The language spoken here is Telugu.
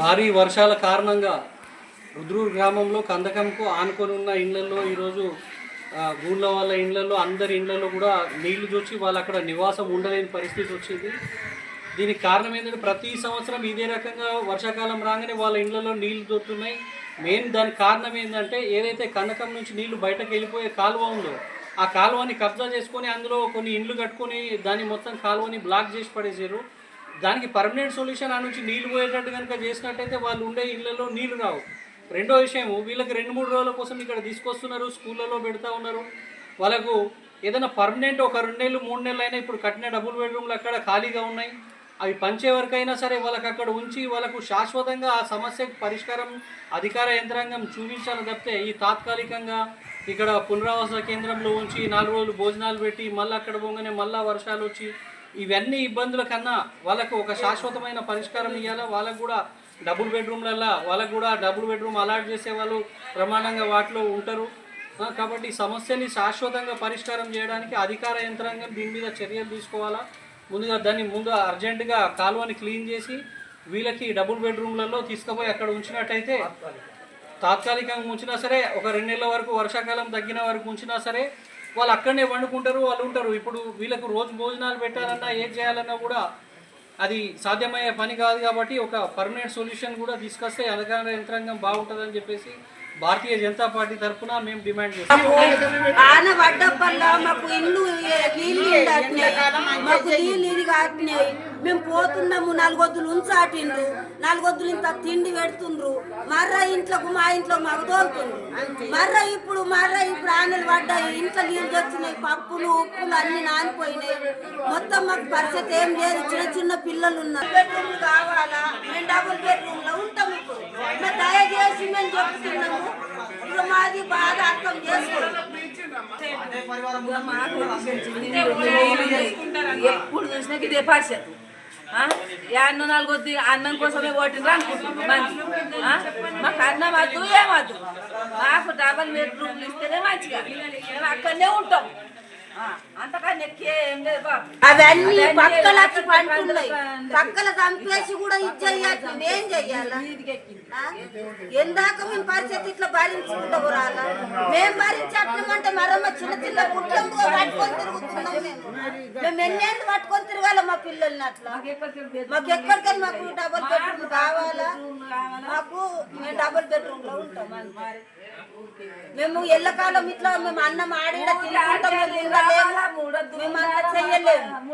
భారీ వర్షాల కారణంగా రుద్రూరు గ్రామంలో కందకంకు ఆనుకొని ఉన్న ఇళ్ళలో ఈరోజు గూళ్ళ వాళ్ళ ఇళ్ళలో అందరి ఇళ్ళలో కూడా నీళ్ళు చొచ్చి వాళ్ళు అక్కడ నివాసం ఉండలేని పరిస్థితి వచ్చింది. దీనికి కారణం ఏంటంటే ప్రతి సంవత్సరం ఇదే రకంగా వర్షాకాలం రాగానే వాళ్ళ ఇళ్ళలో నీళ్ళు దొరుకుతున్నాయి. మెయిన్ దానికి కారణం ఏంటంటే ఏదైతే కందకం నుంచి నీళ్ళు బయటకు వెళ్ళిపోయే కాలువ ఉందో ఆ కాలువని కబ్జా చేసుకొని అందులో కొన్ని ఇండ్లు కట్టుకొని దాన్ని మొత్తం కాలువని బ్లాక్ చేసి పడేసారు దానికి పర్మనెంట్ సొల్యూషన్ ఆ నుంచి నీళ్ళు పోయేటట్టు కనుక చేసినట్టయితే వాళ్ళు ఉండే ఇళ్ళలో నీళ్ళు రావు. రెండో విషయం వీళ్ళకి రెండు మూడు రోజుల కోసం ఇక్కడ తీసుకొస్తున్నారు స్కూళ్ళలో పెడతా ఉన్నారు. వాళ్ళకు ఏదైనా పర్మనెంట్ ఒక రెండు నెలలు మూడు నెలలు అయినా ఇప్పుడు కట్టిన డబుల్ బెడ్రూమ్లు అక్కడ ఖాళీగా ఉన్నాయి. అవి పంచే వరకైనా సరే వాళ్ళకి అక్కడ ఉంచి వాళ్ళకు శాశ్వతంగా ఆ సమస్యకు పరిష్కారం అధికార యంత్రాంగం చూపించాలి తప్పితే ఈ తాత్కాలికంగా ఇక్కడ పునరావాస కేంద్రంలో ఉంచి నాలుగు రోజులు భోజనాలు పెట్టి మళ్ళీ అక్కడ పోగానే మళ్ళీ వర్షాలు వచ్చి ఇవన్నీ ఇబ్బందుల కన్నా వాళ్ళకు ఒక శాశ్వతమైన పరిష్కారం ఇవ్వాలా వాళ్ళకు కూడా డబుల్ బెడ్రూమ్లల్లా వాళ్ళకు కూడా డబుల్ బెడ్రూమ్ అలాట్ చేసే వాళ్ళు ప్రమాణంగా వాటిలో ఉంటారు. కాబట్టి సమస్యని శాశ్వతంగా పరిష్కారం చేయడానికి అధికార యంత్రాంగం దీని మీద చర్యలు తీసుకోవాలా? ముందుగా దాన్ని ముందు అర్జెంటుగా కాలువని క్లీన్ చేసి వీళ్ళకి డబుల్ బెడ్రూమ్లలో తీసుకుపోయి అక్కడ ఉంచినట్టయితే తాత్కాలికంగా ఉంచినా సరే ఒక రెండు నెలల వరకు వర్షాకాలం తగ్గిన వరకు ఉంచినా సరే వాళ్ళు అక్కడనే వండుకుంటారు వాళ్ళు ఉంటారు. ఇప్పుడు వీళ్ళకు రోజు భోజనాలు పెట్టాలన్నా ఏం చేయాలన్నా కూడా అది సాధ్యమయ్యే పని కాదు కాబట్టి ఒక పర్మనెంట్ సొల్యూషన్ కూడా తీసుకొస్తే అధికార యంత్రాంగం బాగుంటుందని చెప్పేసి భారతీయ జనతా పార్టీ తరఫున మేము డిమాండ్ చేస్తాం. మాకు ఇల్లు నీళ్ళు మాకు నీళ్ళు ఇది కాటినాయి మేము పోతున్నాము నాలుగొద్దులు ఉంచాటిండ్రు. నాలుగొద్దులు ఇంత తిండి పెడుతుండ్రు. మర్ర ఇంట్లోకి మా ఇంట్లో మాకు తోలుతుండ్రు. మర్ర ఇప్పుడు మర్ర ఇప్పుడు ఆనలు పడ్డాయి. ఇంట్లో నీళ్ళు వచ్చినాయి. పప్పులు ఉప్పులు అన్ని నానిపోయినాయి. మొత్తం మాకు పరిస్థితి ఏం లేదు. చిన్న చిన్న పిల్లలు ఉన్నారు. బెడ్రూమ్ కావాలా? మేము డబుల్ బెడ్రూమ్లో ఎప్పుడు చూసినా ఇదే పరిస్థితి. అన్నం నాలుగు వద్దు అన్నం కోసమే ఓటిండ్రు అనుకుంటున్నాం మంచి ఆ? మాకు అన్నం వద్దు ఏమద్దు మాకు డబల్ బెడ్రూమ్లు ఇస్తేనే మంచిగా. మేము అక్కడనే ఉంటాం. అవన్నీ పక్కల పంటున్నాయి పక్కల చంపేసి కూడా ఇచ్చేయాలి మేం చెయ్యాలా? ఎందాక మేము పరిస్థితి ఇట్లా భరించుకుంటూ రాలా మేము భరించట్లేమంటే మరమ్మ చిన్న చిన్న పుట్టం పట్టుకొని తిరుగుతున్నాం మేము. మేము ఎన్నేళ్ళు పట్టుకొని తిరగాల మా పిల్లల్ని అట్లా? మాకు ఎక్కడికైనా మాకు డబుల్ బెడ్రూమ్ కావాలా? మాకు మేము డబుల్ బెడ్రూమ్లో ఉంటాం మేము ఎల్లకాలం ఇట్లా మేము అన్నం ఆడి ఈడ మేము ఉండలేము. చెయ్యలేము